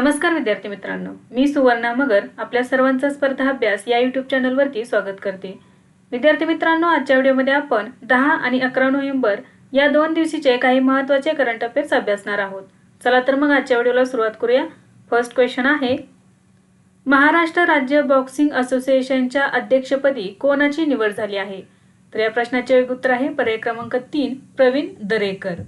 नमस्कार विद्यार्थी मित्रांनो मी सुवर्णा मगर आपल्या सर्वांचा स्पर्धा अभ्यास या यूट्यूब चॅनलवरती स्वागत करते. विद्यार्थी मित्रांनो आजच्या व्हिडिओमध्ये आपण दहा आणि अकरा नोव्हेंबर या दोन दिवशीचे काही महत्त्वाचे करंट अफेअर्स अभ्यासणार आहोत. चला तर मग आजच्या व्हिडिओला सुरुवात करूया. फर्स्ट क्वेश्चन आहे महाराष्ट्र राज्य बॉक्सिंग असोसिएशनच्या अध्यक्षपदी कोणाची निवड झाली आहे? तर या प्रश्नाचे योग्य उत्तर आहे पर्याय क्रमांक तीन प्रवीण दरेकर.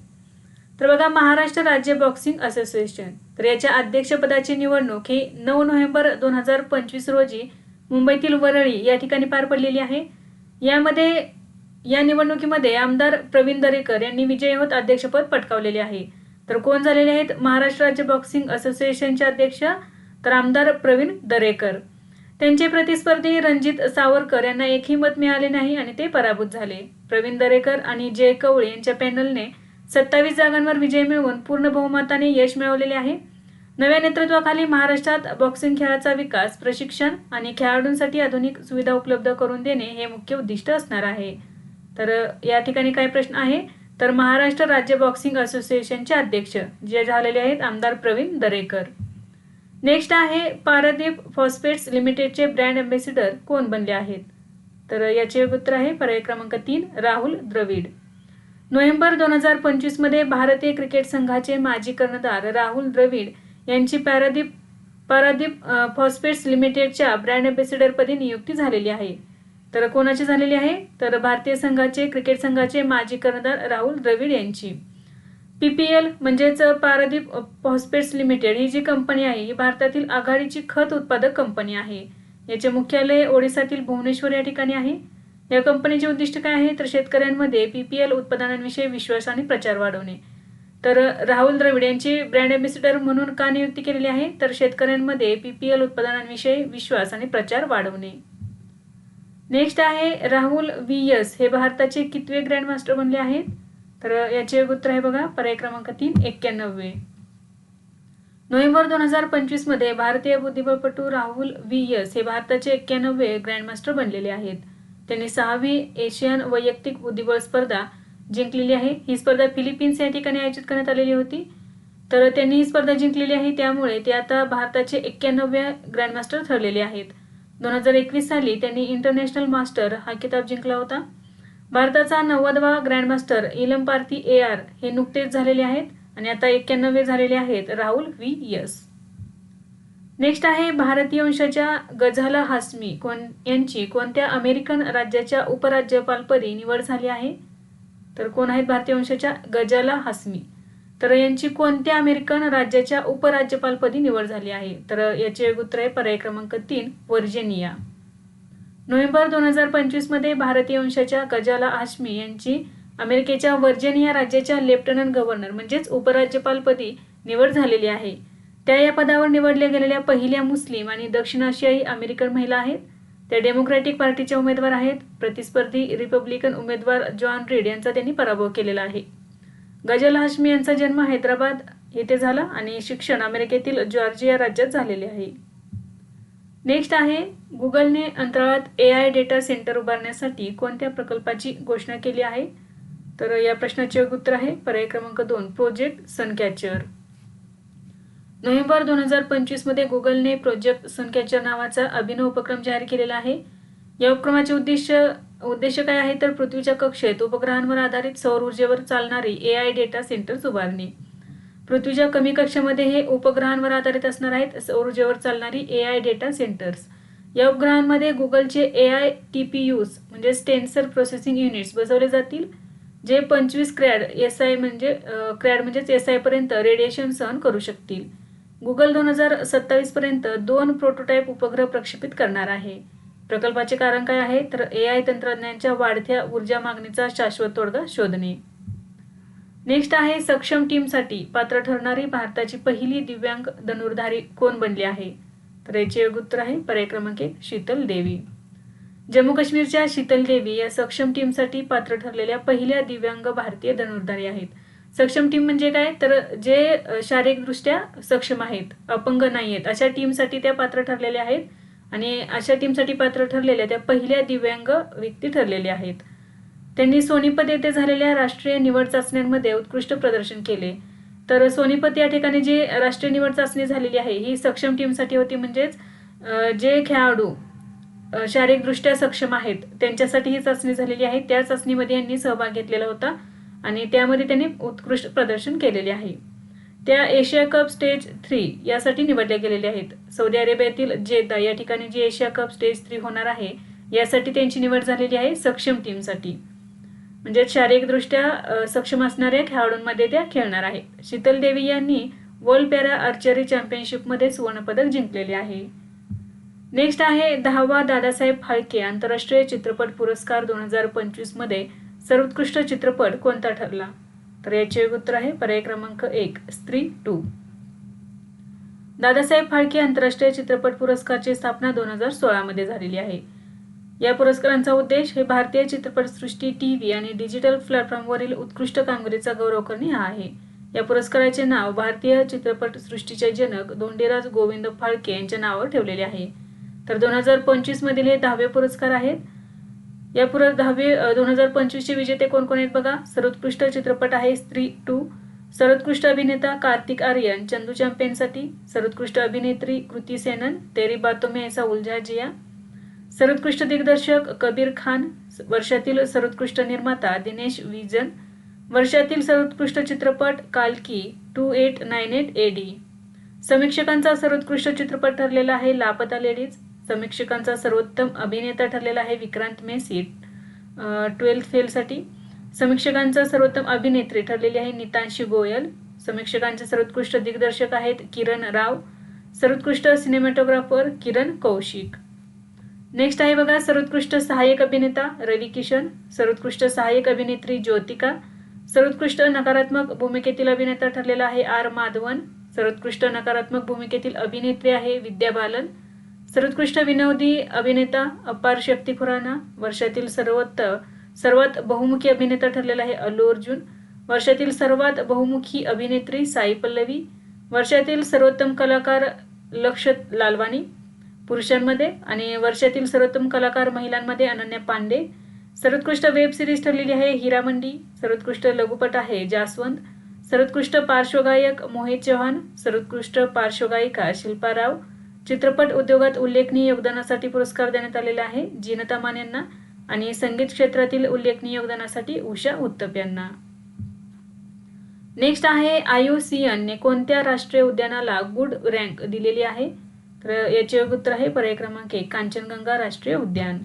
तर बघा महाराष्ट्र राज्य बॉक्सिंग असोसिएशन तर याच्या अध्यक्षपदाची निवडणूक ही नऊ नोव्हेंबर दोन हजार पंचवीस रोजी मुंबईतील वरळी या ठिकाणी पार पडलेली आहे. यामध्ये या निवडणुकीमध्ये आमदार प्रवीण दरेकर यांनी विजयी होत अध्यक्षपद पटकावलेले आहे. तर कोण झालेले आहेत? महाराष्ट्र राज्य बॉक्सिंग असोसिएशनचे अध्यक्ष तर आमदार प्रवीण दरेकर. त्यांचे प्रतिस्पर्धी रणजित सावरकर यांना एकही मत मिळाले नाही आणि ते पराभूत झाले. प्रवीण दरेकर आणि जय कवळे यांच्या पॅनलने सत्तावीस जागांवर विजय मिळवून पूर्ण बहुमताने यश मिळवलेले आहे. नव्या नेतृत्वाखाली महाराष्ट्रात बॉक्सिंग खेळाचा विकास प्रशिक्षण आणि खेळाडूंसाठी आधुनिक सुविधा उपलब्ध करून देणे हे मुख्य उद्दिष्ट असणार आहे. तर या ठिकाणी काय प्रश्न आहे. तर महाराष्ट्र राज्य बॉक्सिंग असोसिएशनचे अध्यक्ष जे झालेले आहेत आमदार प्रवीण दरेकर. नेक्स्ट आहे पारदीप फॉस्फेट्स लिमिटेडचे ब्रँड अँबॅसिडर कोण बनले आहेत? तर याचे उत्तर आहे पर्याय क्रमांक तीन राहुल द्रविड. नोव्हेंबर दोन हजार पंचवीसमध्ये भारतीय क्रिकेट संघाचे माजी कर्णधार राहुल द्रविड यांची पॅरादीप पारादीप फॉस्फेट्स लिमिटेडच्या ब्रँड अँबेसिडरपदी नियुक्ती झालेली आहे. तर कोणाची झालेली आहे? तर भारतीय संघाचे क्रिकेट संघाचे माजी कर्णधार राहुल द्रविड यांची. पी पी एल म्हणजेच पारादीप फॉस्फेट्स लिमिटेड ही जी कंपनी आहे ही भारतातील आघाडीची खत उत्पादक कंपनी आहे. याचे मुख्यालय ओडिसातील भुवनेश्वर या ठिकाणी आहे. या कंपनीचे उद्दिष्ट काय आहे? तर शेतकऱ्यांमध्ये पी पी एल उत्पादनांविषयी विश्वास आणि प्रचार वाढवणे. तर राहुल द्रविड यांची ब्रँड अँबॅसिडर म्हणून का नियुक्ती केलेली आहे? तर शेतकऱ्यांमध्ये पी पी एल उत्पादनांविषयी विश्वास आणि प्रचार वाढवणे. नेक्स्ट आहे राहुल व्ही एस हे भारताचे कितवे ग्रँडमास्टर बनले आहेत? तर याचे उत्तर आहे बघा पर्याय क्रमांक तीन एक्क्याण्णववे नोव्हेंबर दोन हजार पंचवीसमध्ये भारतीय बुद्धिबळपटू राहुल व्ही एस हे भारताचे एक्क्याण्णववे ग्रँडमास्टर बनलेले आहेत. त्यांनी सहावी एशियन वैयक्तिक बुद्धिबळ स्पर्धा जिंकलेली आहे. ही स्पर्धा फिलिपिन्स या ठिकाणी आयोजित करण्यात आलेली होती. तर त्यांनी ही स्पर्धा जिंकलेली आहे. त्यामुळे ते आता भारताचे एक्क्याण्णव्या ग्रँडमास्टर ठरलेले आहेत. दोन हजार एकवीस साली त्यांनी इंटरनॅशनल मास्टर हा किताब जिंकला होता. भारताचा नव्वदवा ग्रँडमास्टर इलम पार्थी ए आर हे नुकतेच झालेले आहेत आणि आता एक्क्याण्णवे झालेले आहेत. Rahul V S. नेक्स्ट आहे भारतीय वंशाच्या गझाला हासमी. कोण यांची कोणत्या अमेरिकन राज्याच्या उपराज्यपालपदी निवड झाली आहे? तर कोण आहेत भारतीय वंशाच्या गजाला हासमी? तर यांची कोणत्या अमेरिकन राज्याच्या उपराज्यपालपदी निवड झाली आहे? तर याचे उत्तर आहे पर्याय क्रमांक तीन वर्जेनिया नोव्हेंबर दोन हजार पंचवीसमध्ये भारतीय वंशाच्या गजाला हाशमी यांची अमेरिकेच्या वर्जेनिया राज्याच्या लेफ्टनंट गव्हर्नर म्हणजेच उपराज्यपालपदी निवड झालेली आहे. त्या या पदावर निवडल्या गेलेल्या पहिल्या मुस्लिम आणि दक्षिण आशियाई अमेरिकन महिला आहेत. त्या डेमोक्रॅटिक पार्टीच्या उमेदवार आहेत. प्रतिस्पर्धी रिपब्लिकन उमेदवार जॉन रीड यांचा त्यांनी पराभव केलेला आहे. गजल हाशमी यांचा जन्म हैदराबाद येथे झाला आणि शिक्षण अमेरिकेतील जॉर्जिया राज्यात झालेले आहे. नेक्स्ट आहे गुगलने अंतराळात ए आय डेटा सेंटर उभारण्यासाठी कोणत्या प्रकल्पाची घोषणा केली आहे? तर या प्रश्नाचे उत्तर आहे. पर्याय क्रमांक दोन प्रोजेक्ट सनकॅचर नोव्हेंबर दोन हजार पंचवीसमध्ये गुगलने प्रोजेक्ट सनकॅचर नावाचा अभिनव उपक्रम जाहीर केलेला आहे. या उपक्रमाचे उद्देश उद्देश काय आहे? तर पृथ्वीच्या कक्षेत उपग्रहांवर आधारित सौर ऊर्जेवर चालणारी ए आय डेटा सेंटर्स उभारणे. पृथ्वीच्या कमी कक्षामध्ये हे उपग्रहांवर आधारित असणार आहेत सौर ऊर्जेवर चालणारी ए आय डेटा सेंटर्स या उपग्रहांमध्ये गुगलचे A I T P use म्हणजे स्टेन्सर प्रोसेसिंग युनिट्स बसवले जातील जे पंचवीस क्रॅड एस आय म्हणजे क्रॅड म्हणजेच एस आयपर्यंत रेडिएशन सहन करू शकतील. गुगल दोन हजार सत्तावीसपर्यंत दोन प्रोटोटाईप उपग्रह प्रक्षेपित करणार आहे. प्रकल्पाचे कारण काय आहे? तर ए आय तंत्रज्ञांच्या वाढत्या ऊर्जा मागणीचा शाश्वत तोडगा शोधणे. नेक्स्ट आहे सक्षम टीमसाठी पात्र ठरणारी भारताची पहिली दिव्यांग धनुर्धारी कोण बनली आहे? तर याचे उत्तर आहे पर्याय क्रमांक एक शीतल देवी. जम्मू काश्मीरच्या शीतल देवी या सक्षम टीमसाठी पात्र ठरलेल्या पहिल्या दिव्यांग भारतीय धनुर्धारी आहेत. सक्षम टीम म्हणजे काय? तर जे शारीरिकदृष्ट्या सक्षम आहेत अपंग नाही आहेत अशा टीमसाठी त्या पात्र ठरलेल्या आहेत आणि अशा टीमसाठी पात्र ठरलेल्या त्या पहिल्या दिव्यांग व्यक्ती ठरलेल्या आहेत. त्यांनी सोनीपत येथे झालेल्या राष्ट्रीय निवड चाचण्यांमध्ये उत्कृष्ट प्रदर्शन केले. तर सोनीपत या ठिकाणी जी राष्ट्रीय निवड चाचणी झालेली आहे ही सक्षम टीमसाठी होती म्हणजेच जे खेळाडू शारीरिकदृष्ट्या सक्षम आहेत त्यांच्यासाठी ही चाचणी झालेली आहे. त्या चाचणीमध्ये यांनी सहभाग घेतलेला होता. आणि त्यामध्ये त्यांनी उत्कृष्ट प्रदर्शन केलेले आहे. त्या एशिया कप स्टेज थ्री यासाठी निवडल्या गेलेल्या आहेत. सौदी अरेबियातील जेद्दा या ठिकाणी जी एशिया कप स्टेज थ्री होणार आहे यासाठी त्यांची निवड झालेली आहे सक्षम टीमसाठी म्हणजे शारीरिकदृष्ट्या सक्षम असणाऱ्या खेळाडूंमध्ये त्या खेळणार आहेत. शीतल देवी यांनी वर्ल्ड पॅरा आर्चरी चॅम्पियनशिपमध्ये सुवर्णपदक जिंकलेले आहे. नेक्स्ट आहे दहावा दादासाहेब फाळके आंतरराष्ट्रीय चित्रपट पुरस्कार दोन हजार पंचवीसमध्ये मध्ये सर्वोत्कृष्ट चित्रपट कोणता ठरला? तर याचे उत्तर आहे पर्याय क्रमांक एक स्त्री टू. दादासाहेब फाळके आंतरराष्ट्रीय चित्रपट पुरस्कारची स्थापना दोन हजार सोळामध्ये झालेली आहे. या पुरस्कारांचा उद्देश हे भारतीय चित्रपटसृष्टी टी व्ही आणि डिजिटल प्लॅटफॉर्मवरील उत्कृष्ट कामगिरीचा गौरव करणे हा आहे. या पुरस्काराचे नाव भारतीय चित्रपटसृष्टीचे जनक धोंडीराज गोविंद फाळके यांच्या नावावर ठेवलेले आहे. तर दोन हजार पंचवीस मधील हे दहावे पुरस्कार आहेत. या दहावी दोन हजार पंचवीसचे विजेते कोण कोण आहेत बघा? सर्वोत्कृष्ट चित्रपट आहे स्त्री टू. सर्वोत्कृष्ट अभिनेता कार्तिक आर्यन चंदू चॅम्पियनसाठी सर्वोत्कृष्ट अभिनेत्री कृती सेनन तेरी बातोमे ऐसा उलझा जिया. सर्वोत्कृष्ट दिग्दर्शक कबीर खान वर्षातील सर्वोत्कृष्ट निर्माता दिनेश विजन वर्षातील सर्वोत्कृष्ट चित्रपट कालकी two eight nine eight A D. समीक्षकांचा सर्वोत्कृष्ट चित्रपट ठरलेला आहे लापता लेडीज. समीक्षकांचा सर्वोत्तम अभिनेता ठरलेला आहे विक्रांत मेसी ट्वेल्थ फेलसाठी. समीक्षकांचा सर्वोत्तम अभिनेत्री ठरलेली आहे नितांशी गोयल. समीक्षकांचे सर्वोत्कृष्ट दिग्दर्शक आहेत किरण राव. सर्वोत्कृष्ट सिनेमॅटोग्राफर किरण कौशिक. नेक्स्ट आहे बघा सर्वोत्कृष्ट सहाय्यक अभिनेता रवी किशन. सर्वोत्कृष्ट सहाय्यक अभिनेत्री ज्योतिका. सर्वोत्कृष्ट नकारात्मक भूमिकेतील अभिनेता ठरलेला आहे आर माधवन. सर्वोत्कृष्ट नकारात्मक भूमिकेतील अभिनेत्री आहे विद्या बालन. सर्वोत्कृष्ट विनोदी अभिनेता अपार शक्ती खुराना वर्षातील सर्वोत्त सर्वात बहुमुखी अभिनेता ठरलेला आहे अल्लू अर्जुन. वर्षातील सर्वात बहुमुखी अभिनेत्री साई पल्लवी. वर्षातील सर्वोत्तम कलाकार लक्षत लालवाणी पुरुषांमध्ये आणि वर्षातील सर्वोत्तम कलाकार महिलांमध्ये अनन्या पांडे. सर्वोत्कृष्ट वेब सिरीज ठरलेली आहे हिरामंडी सर्वोत्कृष्ट लघुपट आहे जास्वंत सर्वोत्कृष्ट पार्श्वगायक मोहित चव्हाण सर्वोत्कृष्ट पार्श्वगायिका शिल्पा राव. चित्रपट उद्योगात उल्लेखनीय योगदानासाठी पुरस्कार देण्यात आलेला आहे जिनता मान यांना आणि संगीत क्षेत्रातील उल्लेखनीय योगदानासाठी उषा उत्तप यांना. नेक्स्ट आहे आयुसीएनने कोणत्या राष्ट्रीय उद्यानाला गुड रँक दिलेली आहे? तर याचे योग्य उत्तर आहे पर्याय क्रमांक एक कांचनगंगा राष्ट्रीय उद्यान.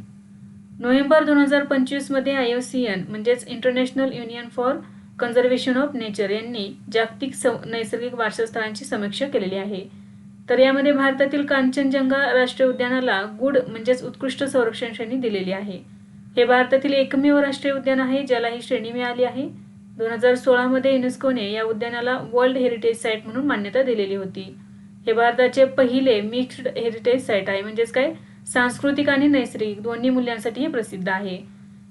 नोव्हेंबर दोन हजार पंचवीसमध्ये आयओसीएन म्हणजेच international union for conservation of nature यांनी जागतिक नैसर्गिक वारसास्थळांची समीक्षा केलेली आहे. तर यामध्ये भारतातील कांचनजंगा राष्ट्रीय उद्यानाला गुड म्हणजेच उत्कृष्ट संरक्षण श्रेणी दिलेली आहे. हे भारतातील एकमेव राष्ट्रीय उद्यान आहे ज्याला ही श्रेणी मिळाली आहे. दोन हजार सोळामध्ये युनेस्कोने या उद्यानाला वर्ल्ड हेरिटेज साईट म्हणून मान्यता दिलेली होती. हे भारताचे पहिले मिक्स्ड हेरिटेज साईट आहे म्हणजेच काय? सांस्कृतिक आणि नैसर्गिक दोन्ही मूल्यांसाठी हे प्रसिद्ध आहे.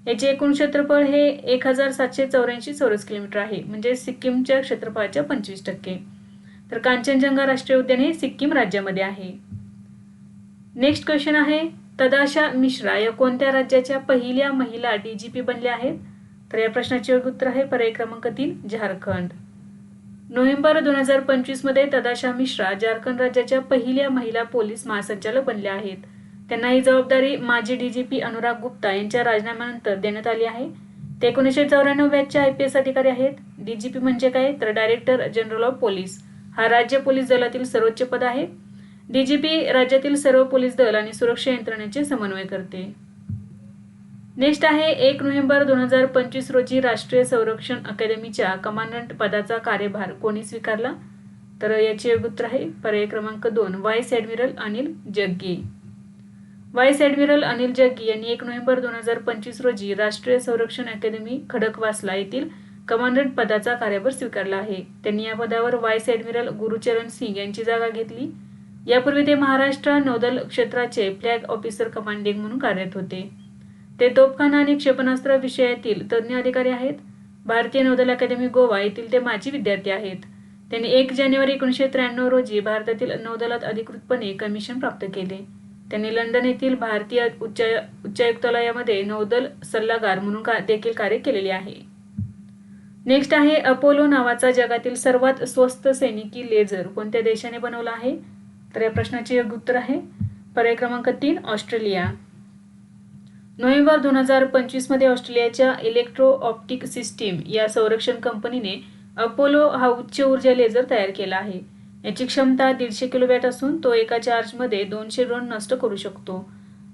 याचे एकूण क्षेत्रफळ हे एक हजार सातशे चौऱ्याऐंशी चौरस किलोमीटर आहे म्हणजे सिक्कीमच्या क्षेत्रफळाच्या पंचवीस टक्के. तर कांचनजंगा राष्ट्रीय उद्यान हे सिक्कीम राज्यामध्ये आहे. नेक्स्ट क्वेश्चन आहे तदाशा मिश्रा या कोणत्या राज्याच्या पहिल्या महिला डीजीपी बनल्या आहेत? तर या प्रश्नाचे योग्य उत्तर आहे पर्याय क्रमांक तीन झारखंड. नोव्हेंबर दोन हजार पंचवीसमध्ये तदाशा मिश्रा झारखंड राज्याच्या पहिल्या महिला पोलीस महासंचालक बनल्या आहेत. त्यांना ही जबाबदारी माजी डीजीपी अनुराग गुप्ता यांच्या राजीनाम्यानंतर देण्यात आली आहे. ते एकोणीसशे चौऱ्याण्णव बॅचचे आय पी एस अधिकारी आहेत. डीजीपी म्हणजे काय? तर डायरेक्टर जनरल ऑफ पोलीस हा राज्य पोलीस दलातील सर्वोच्च पद आहे. डीजीपी राज्यातील सर्व पोलीस दल आणि सुरक्षा यंत्रणेचे समन्वय करते. नेक्स्ट आहे एक नोव्हेंबर दोन हजार पंचवीस रोजी राष्ट्रीय संरक्षण अकादमीच्या कमांडंट पदाचा कार्यभार कोणी स्वीकारला? तर याचे योग्य उत्तर आहे पर्याय क्रमांक दोन vice admiral Anil Jaggi. Vice admiral Anil Jaggi यांनी एक नोव्हेंबर दोन हजार पंचवीस रोजी राष्ट्रीय संरक्षण अकादमी खडकवासला येथील कमांडंट पदाचा कार्यभार स्वीकारला आहे. त्यांनी या पदावर व्हाईस ॲडमिरल गुरुचरण सिंग यांची जागा घेतली. यापूर्वी ते महाराष्ट्र नौदल क्षेत्राचे फ्लॅग ऑफिसर कमांडिंग म्हणून कार्यरत होते. ते तोफखाना आणि क्षेपणास्त्र विषयातील तज्ज्ञ अधिकारी आहेत. भारतीय नौदल अकादमी गोवा येथील ते माजी विद्यार्थी आहेत. त्यांनी एक जानेवारी एकोणीसशे त्र्याण्णव रोजी भारतातील नौदलात अधिकृतपणे कमिशन प्राप्त केले. त्यांनी लंडन येथील भारतीय उच्च उच्चायुक्तालयामध्ये नौदल सल्लागार म्हणून का देखील कार्य केलेले आहे. नेक्स्ट आहे अपोलो नावाचा जगातील सर्वात स्वस्त सैनिकी लेझर कोणत्या देशाने बनवला आहे? तर या प्रश्नाचे योग्य उत्तर आहे. पर्याय क्रमांक तीन ऑस्ट्रेलिया. नोव्हेंबर दोन हजार पंचवीसमध्ये ऑस्ट्रेलियाच्या इलेक्ट्रो ऑप्टिक सिस्टीम या संरक्षण कंपनीने अपोलो हा उच्च ऊर्जा लेझर तयार केला आहे. याची क्षमता दीडशे किलोवॅट असून तो एका चार्जमध्ये दोनशे ड्रोन नष्ट करू शकतो.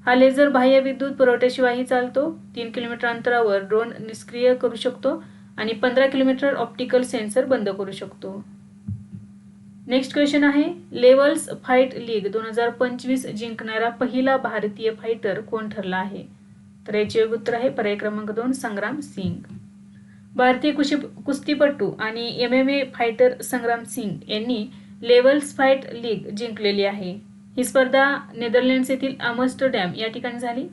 हा लेझर बाह्य विद्युत पुरवठ्याशिवायही चालतो. तीन किलोमीटर अंतरावर ड्रोन निष्क्रिय करू शकतो. आणि पंधरा किलोमीटर ऑप्टिकल सेन्सर बंद करू शकतो. नेक्स्ट क्वेश्चन आहे लेवल्स फाईट लीग दोन हजार पंचवीस जिंकणारा पहिला भारतीय फायटर कोण ठरला आहे? तर याचे योग्य उत्तर आहे पर्याय क्रमांक दोन संग्राम सिंग. भारतीय कुशी कुस्तीपटू आणि M M A fighter Sangram Singh यांनी लेवल्स फाईट लीग जिंकलेली आहे. ही स्पर्धा नेदरलँड्स येथील आमस्टरडॅम या ठिकाणी झाली.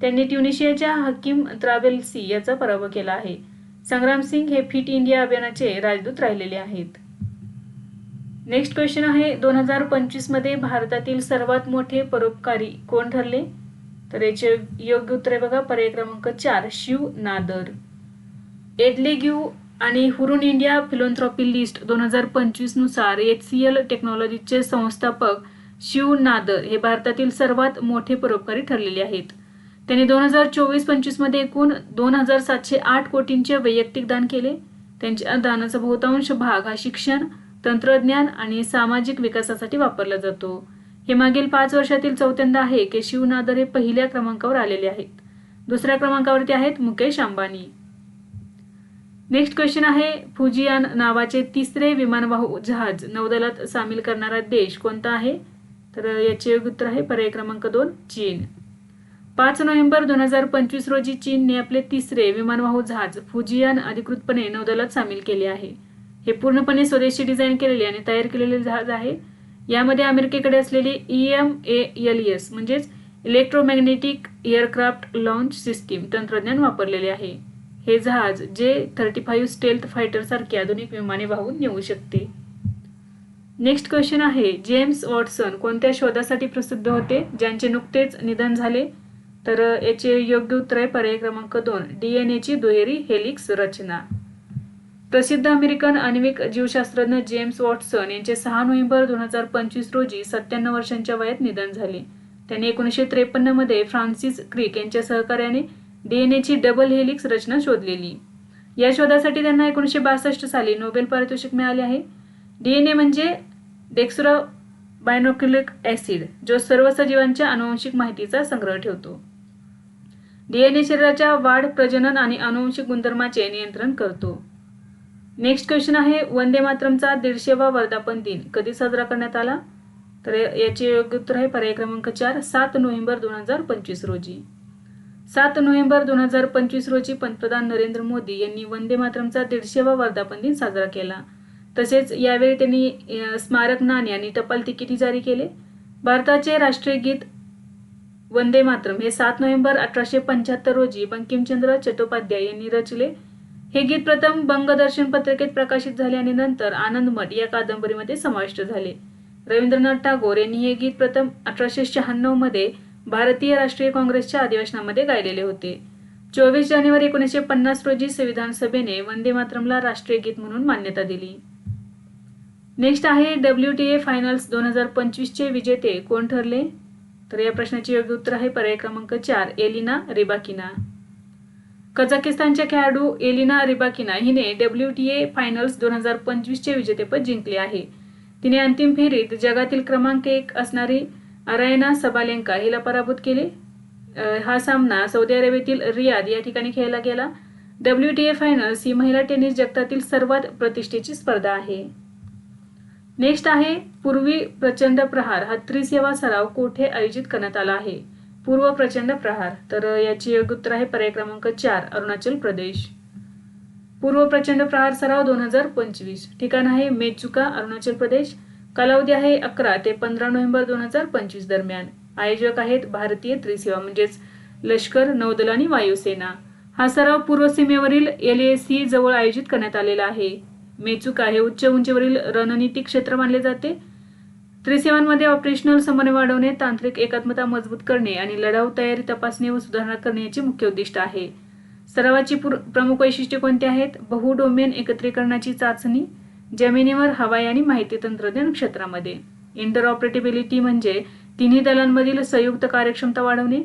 त्यांनी ट्युनिशियाच्या हकीम त्राबेलसी याचा पराभव केला आहे. संग्राम सिंग हे फिट इंडिया अभियानाचे राजदूत राहिलेले आहेत. नेक्स्ट क्वेश्चन आहे दोन हजार पंचवीसमध्ये भारतातील सर्वात मोठे परोपकारी कोण ठरले? तर याचे योग्य उत्तर आहे बघा पर्याय क्रमांक चार शिव नादर. एडलेग्यू आणि हुरुन इंडिया फिलोन्थ्रॉपी लिस्ट दोन हजार पंचवीसनुसार एच सी एल टेक्नॉलॉजीचे संस्थापक शिव नादर हे भारतातील सर्वात मोठे परोपकारी ठरलेले आहेत. त्यांनी दोन हजार चोवीस पंचवीसमध्ये एकूण दोन हजार सातशे आठ कोटींचे वैयक्तिक दान केले. त्यांच्या दानाचा बहुतांश भाग हा शिक्षण तंत्रज्ञान आणि सामाजिक विकासासाठी वापरला जातो. हे मागील पाच वर्षातील चौथ्यांदा आहे की शिवनादर हे पहिल्या क्रमांकावर आलेले आहेत. दुसऱ्या क्रमांकावरती आहेत मुकेश अंबानी. नेक्स्ट क्वेश्चन आहे फुजियान नावाचे तिसरे विमानवाहू जहाज नौदलात सामील करणारा देश कोणता आहे? तर याचे योग्य उत्तर आहे पर्याय क्रमांक दोन चीन. पाच नोव्हेंबर दोन हजार पंचवीस रोजी चीनने आपले तिसरे विमानवाहू जहाज फुजियान अधिकृतपणे नौदलात सामील केले आहे. हे पूर्णपणे स्वदेशी डिझाईन केलेले आणि तयार केलेले जहाज आहे. यामध्ये अमेरिकेकडे असलेले E M A L S म्हणजेच इलेक्ट्रोमॅग्नेटिक एअरक्राफ्ट लॉन्च सिस्टीम तंत्रज्ञान वापरलेले आहे. हे जहाज जे थर्टी फाईव्ह स्टेल्थ फायटर सारखी आधुनिक विमाने वाहून नेऊ शकते. नेक्स्ट क्वेश्चन आहे जेम्स वॉटसन कोणत्या शोधासाठी प्रसिद्ध होते ज्यांचे नुकतेच निधन झाले? तर याचे योग्य उत्तर आहे पर्याय क्रमांक दोन. डीएनएची दुहेरी हेलिक्स रचना. प्रसिद्ध अमेरिकन आण्विक जीवशास्त्रज्ञ जेम्स वॉटसन यांचे सहा नोव्हेंबर दोन हजार पंचवीस रोजी सत्त्याण्णव वर्षांच्या वयात निधन झाले. त्यांनी एकोणीसशे त्रेपन्नमध्ये फ्रान्सिस क्रिक यांच्या सहकार्याने डीएनएची डबल हेलिक्स रचना शोधलेली. या शोधासाठी त्यांना एकोणीसशे बासष्ट साली नोबेल पारितोषिक मिळाले आहे. डीएनए म्हणजे डेक्सुरा बायनोक्युलिक ॲसिड जो सर्व सजीवांच्या अनुवंशिक माहितीचा संग्रह ठेवतो. डीएनए शरीराच्या वाढ प्रजनन आणि अनुवंशिक गुणधर्माचे नियंत्रण करतो. नेक्स्ट क्वेश्चन आहे वंदे मातरमचा दीडशेवा वर्धापन दिन कधी साजरा करण्यात आला? तर याचे योग्य उत्तर आहे पर्याय क्रमांक चार सात नोव्हेंबर दोन हजार पंचवीस रोजी. सात नोव्हेंबर दोन हजार पंचवीस रोजी पंतप्रधान नरेंद्र मोदी यांनी वंदे मातरमचा दीडशेवा वर्धापन दिन साजरा केला. तसेच यावेळी त्यांनी स्मारक नाणे आणि टपाल तिकीटही जारी केले. भारताचे राष्ट्रीय गीत वंदे मातरम. हे सात नोव्हेंबर अठराशे पंच्याहत्तर रोजी बंकिमचंद्र चट्टोपाध्याय यांनी रचले. हे गीत प्रथम बंगदर्शन पत्रिकेत प्रकाशित झाले आणि नंतर आनंदमठ या कादंबरीमध्ये समाविष्ट झाले. रवींद्रनाथ टागोर यांनी हे गीत प्रथम अठराशे शहाण्णवमध्ये भारतीय राष्ट्रीय काँग्रेसच्या अधिवेशनामध्ये गायलेले होते. चोवीस जानेवारी एकोणीसशे पन्नास रोजी संविधान सभेने वंदे मातरमला राष्ट्रीय गीत म्हणून मान्यता दिली. नेक्स्ट आहे डब्ल्यू टी ए फायनल्स दोन हजार पंचवीसचे विजेते कोण ठरले? तर या प्रश्नाचे योग्य उत्तर आहे पर्याय क्रमांक चार एलिना रिबाकिना. कझाकिस्तानच्या खेळाडू एलिना रिबाकिना हिने डब्ल्यू टी ए फायनल्स दोन हजार पंचवीसचे विजेतेपद जिंकले आहे. तिने अंतिम फेरीत जगातील क्रमांक एक असणारी अरायना सबालेंका हिला पराभूत केले. हा सामना सौदी अरेबियातील रियाद या ठिकाणी खेळला गेला. डब्ल्यू टी ए फायनल्स ही महिला टेनिस जगतातील सर्वात प्रतिष्ठेची स्पर्धा आहे. नेक्स्ट आहे पूर्वी प्रचंड प्रहार. हा त्रिसेवा सराव कोठे आयोजित करण्यात आला आहे? पूर्व प्रचंड प्रहार. तर याची योग्य उत्तर आहे पर्याय क्रमांक चार अरुणाचल प्रदेश. पूर्व प्रचंड प्रहार सराव दोन हजार पंचवीस. ठिकाण आहे मेचुका अरुणाचल प्रदेश. कालावधी आहे अकरा ते पंधरा नोव्हेंबर दोन हजार पंचवीस दरम्यान. आयोजक आहेत भारतीय त्रिसेवा म्हणजेच लष्कर नौदल आणि वायुसेना. हा सराव पूर्व सीमेवरील एल ए सी जवळ आयोजित करण्यात आलेला आहे. मेचुका हे उच्च उंचीवरील रणनीतिक क्षेत्र मानले जाते. त्रिसेवांमध्ये ऑपरेशनल समन्वय वाढवणे तांत्रिक एकात्मता मजबूत करणे आणि लढाऊ तयारी तपासणी व सुधारणा करणे याचे मुख्य उद्दिष्ट आहे. सरावाची प्रमुख वैशिष्ट्ये कोणती आहेत? बहुडोमेन एकत्रीकरणाची चाचणी जमिनीवर हवाई आणि माहिती तंत्रज्ञान क्षेत्रामध्ये. इंटरऑपरेटेबिलिटी म्हणजे तिन्ही दलांमधील संयुक्त कार्यक्षमता वाढवणे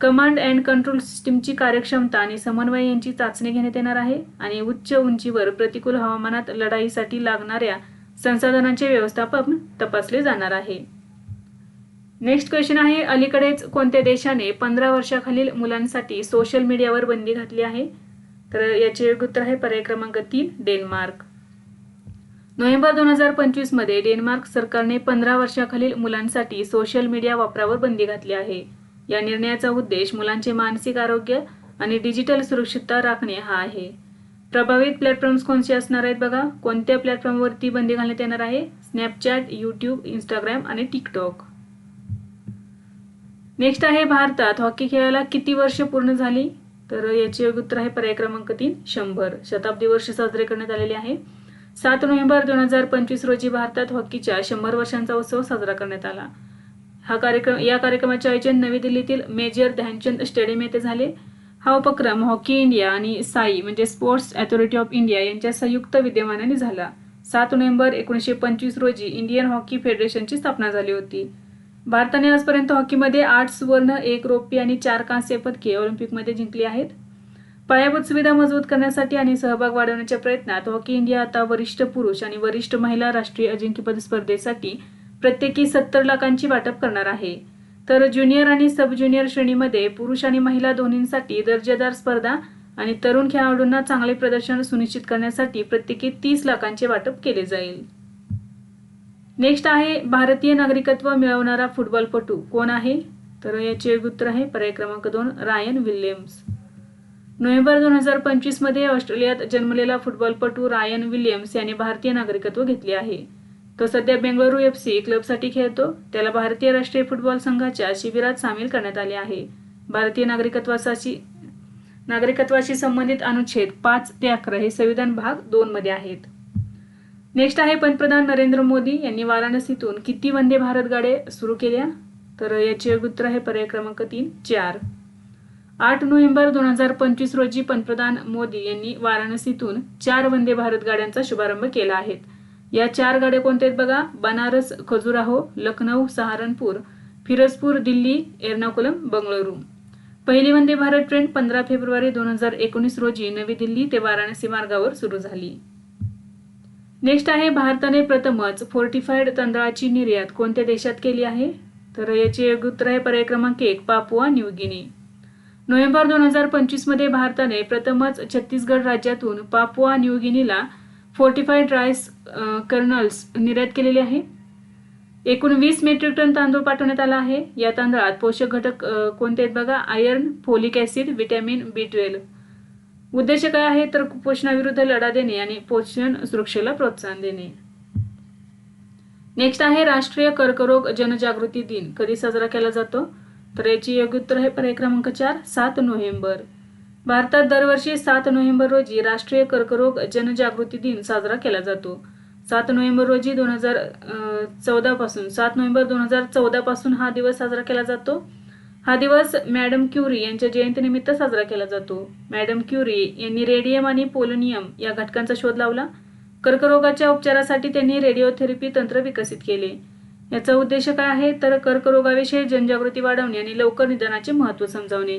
कमांड अँड कंट्रोल सिस्टीमची कार्यक्षमता आणि समन्वय यांची चाचणी घेण्यात येणार आहे आणि उच्च उंचीवर प्रतिकूल हवामानात लढाईसाठी लागणाऱ्या संसाधनांचे व्यवस्थापन तपासले जाणार आहे. नेक्स्ट क्वेश्चन आहे अलीकडेच कोणत्या देशाने पंधरा वर्षाखालील मुलांसाठी सोशल मीडियावर बंदी घातली आहे? तर याचे योग्य उत्तर आहे पर्याय क्रमांक तीन डेन्मार्क. नोव्हेंबर दोन हजार पंचवीसमध्ये डेन्मार्क सरकारने पंधरा वर्षाखालील मुलांसाठी सोशल मीडिया वापरावर बंदी घातली आहे. या निर्णयाचा उद्देश मुलांचे मानसिक आरोग्य आणि डिजिटल सुरक्षितता राखणे हा आहे. प्रभावित प्लॅटफॉर्म्स कोणते असणार आहेत बघा? कोणत्या प्लॅटफॉर्मवरती बंदी घालण्यात येणार आहे? स्नॅपचॅट यूट्यूब इंस्टाग्राम आणि टिकटॉक नेक्स्ट आहे भारतात. हॉकी खेळायला किती वर्ष पूर्ण झाली? तर याचे योग्य उत्तर आहे पर्याय क्रमांक तीन शंभर. शताब्दी वर्ष साजरे करण्यात आलेले आहे. सात नोव्हेंबर दोन हजार पंचवीस रोजी भारतात हॉकीच्या शंभर वर्षांचा उत्सव साजरा करण्यात आला. हा कार्यक्रम या कार्यक्रमाचे आयोजन नवी दिल्लीतील मेजर ध्यानचंद स्टेडियम येथे झाले. हा उपक्रम हॉकी इंडिया आणि साई म्हणजे स्पोर्ट्स अथॉरिटी ऑफ इंडिया यांच्या संयुक्त विद्यमानाने झाला. सात नोव्हेंबर एकोणीसशे पंचवीस रोजी इंडियन हॉकी फेडरेशनची स्थापना झाली होती. भारताने आजपर्यंत हॉकीमध्ये आठ सुवर्ण एक रौप्य आणि चार कांस्य पदके ऑलिम्पिकमध्ये जिंकली आहेत. पायाभूत सुविधा मजबूत करण्यासाठी आणि सहभाग वाढवण्याच्या प्रयत्नात हॉकी इंडिया आता वरिष्ठ पुरुष आणि वरिष्ठ महिला राष्ट्रीय अजिंक्यपद स्पर्धेसाठी प्रत्येकी सत्तर लाखांची वाटप करणार आहे. तर ज्युनियर आणि सब ज्युनियर श्रेणीमध्ये पुरुष आणि महिला दोन्हींसाठी दर्जेदार स्पर्धा आणि तरुण खेळाडूंना चांगले प्रदर्शन सुनिश्चित करण्यासाठी प्रत्येकी तीस लाखांचे वाटप केले जाईल. नेक्स्ट आहे भारतीय नागरिकत्व मिळवणारा फुटबॉलपटू. कोण आहे? तर याचे उत्तर आहे पर्याय क्रमांक दोन रायन विल्यम्स. नोव्हेंबर दोन हजार पंचवीसमध्ये ऑस्ट्रेलियात जन्मलेला फुटबॉलपटू रायन विल्यम्स याने भारतीय नागरिकत्व घेतले आहे. तो सध्या बेंगळुरू एफ सी क्लबसाठी खेळतो. त्याला भारतीय राष्ट्रीय फुटबॉल संघाच्या शिबिरात सामील करण्यात आले आहे. भारतीय नागरिकत्वाची नागरिकत्वाशी संबंधित अनुच्छेद पाच ते अकरा हे संविधान भाग दोन मध्ये आहेत. नेक्स्ट आहे पंतप्रधान नरेंद्र मोदी यांनी वाराणसीतून किती वंदे भारत गाड्या सुरू केल्या? तर याचे योग्य उत्तर आहे पर्याय क्रमांक तीन चार. आठ नोव्हेंबर दोन हजार पंचवीस रोजी पंतप्रधान मोदी यांनी वाराणसीतून चार वंदे भारत गाड्यांचा शुभारंभ केला आहे. या चार गाड्या कोणत्या आहेत बघा? बनारस खजुराहो लखनौ सहारनपूर फिरोजपूर दिल्ली एर्नाकुलम बंगळुरू. पहिली वंदे भारत ट्रेन पंधरा फेब्रुवारी दोन हजार एकोणीस रोजी नवी दिल्ली ते वाराणसी मार्गावर सुरू झाली. नेक्स्ट आहे भारताने प्रथमच फोर्टिफाईड तांदळाची निर्यात कोणत्या देशात केली आहे? तर याचे योग्य उत्तर आहे पर्याय क्रमांक एक पापुआ न्यू गिनी. नोव्हेंबर दोन हजार पंचवीसमध्ये भारताने प्रथमच छत्तीसगड राज्यातून पापुआ न्यू गिनीला फोर्टीफाई ड्रायस कर्नल्स निर्यात केलेले आहे. एकूण वीस मेट्रिक टन तांदूळ पाठवण्यात आला आहे. या तांदळात पोषक घटक कोणते आहेत बघा? Iron folic acid vitamin B twelve उद्देश काय आहे? तर कुपोषणाविरुद्ध लढा देणे आणि पोषण सुरक्षेला प्रोत्साहन देणे. नेक्स्ट आहे राष्ट्रीय कर्करोग जनजागृती दिन. कधी साजरा केला जातो? तर याची योग्य उत्तर आहे पर्याय क्रमांक चार सात नोव्हेंबर. भारतात दरवर्षी सात नोव्हेंबर रोजी राष्ट्रीय कर्करोग जनजागृती दिन साजरा केला जातो. सात नोव्हेंबर रोजी दोन हजार चौदापासून सात नोव्हेंबर दोन हजार चौदापासून हा दिवस साजरा केला जातो. हा दिवस मॅडम क्युरी यांच्या जयंतीनिमित्त साजरा केला जातो. मॅडम क्युरी यांनी रेडियम आणि पोलोनियम या घटकांचा शोध लावला. कर्करोगाच्या उपचारासाठी त्यांनी रेडिओथेरपी तंत्र विकसित केले. याचा उद्देश काय आहे? तर कर्करोगाविषयी जनजागृती वाढवणे आणि लवकर निदानाचे महत्त्व समजावणे.